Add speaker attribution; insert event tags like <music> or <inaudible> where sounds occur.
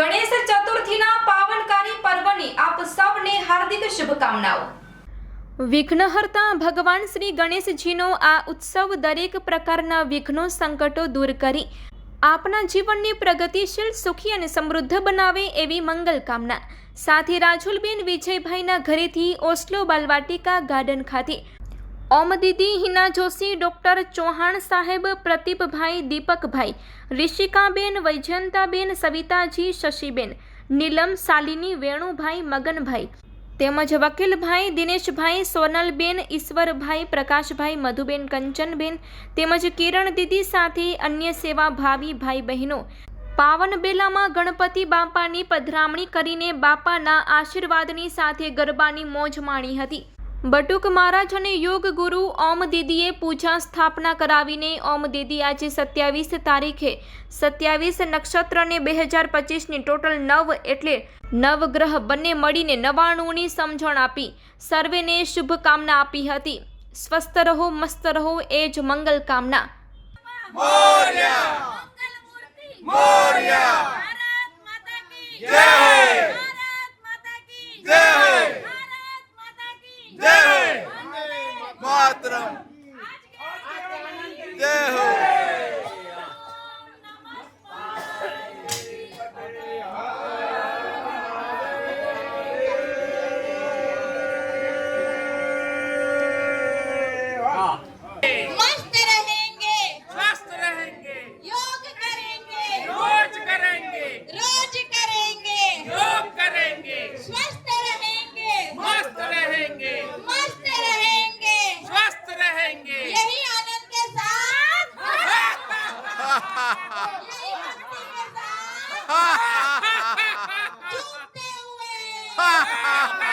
Speaker 1: ગણેશ ચતુર્થીના પાવનકારી પર્વની આપ સૌને હાર્દિક શુભકામનાઓ. વિઘ્નહર્તા ભગવાન શ્રી ગણેશજીનો આ ઉત્સવ દરેક પ્રકારના વિઘ્નો સંકટો દૂર કરી આપના જીવનને પ્રગતિશીલ, સુખી અને સમૃદ્ધ બનાવે એવી મંગલ કામના. સાથે રાજુલબેન વિજયભાઈના ઘરેથી ઓસ્લો બાલવાટિકા ગાર્ડન ખાતે ઓમ દીદી હિના જોશી, ડૉક્ટર ચૌહાણ સાહેબ, પ્રતિપભાઈ દીપકભાઈ રિષિકાબેન વૈજયંતાબેન, સવિતાજી, શશીબેન, નીલમ શાલિની વેણુભાઈ મગનભાઈ તેમજ વકીલભાઈ દિનેશભાઈ, સોનલબેન, ઈશ્વરભાઈ, પ્રકાશભાઈ, મધુબેન કંચનબેન તેમજ કિરણ દીદી સાથે અન્ય સેવા ભાવી ભાઈ બહેનો પાવન બેલામાં ગણપતિ બાપાની પધરામણી કરીને બાપાના આશીર્વાદની સાથે ગરબાની મોજ માણી હતી. બટુક મહારાજ અને યોગ ગુરુ ઓમ દીદીએ પૂજા સ્થાપના કરાવીને ઓમ દીદી આજે સત્યાવીસ તારીખે સત્યાવીસ નક્ષત્રને બે હજાર પચીસની ટોટલ નવ એટલે નવગ્રહ બંને મળીને નવાણુંની સમજણ આપી. સર્વેને શુભકામના આપી હતી. સ્વસ્થ રહો મસ્ત રહો એ જ મંગલ કામના.
Speaker 2: મોર્યા! મોર્યા!
Speaker 3: Islam Oh, <laughs>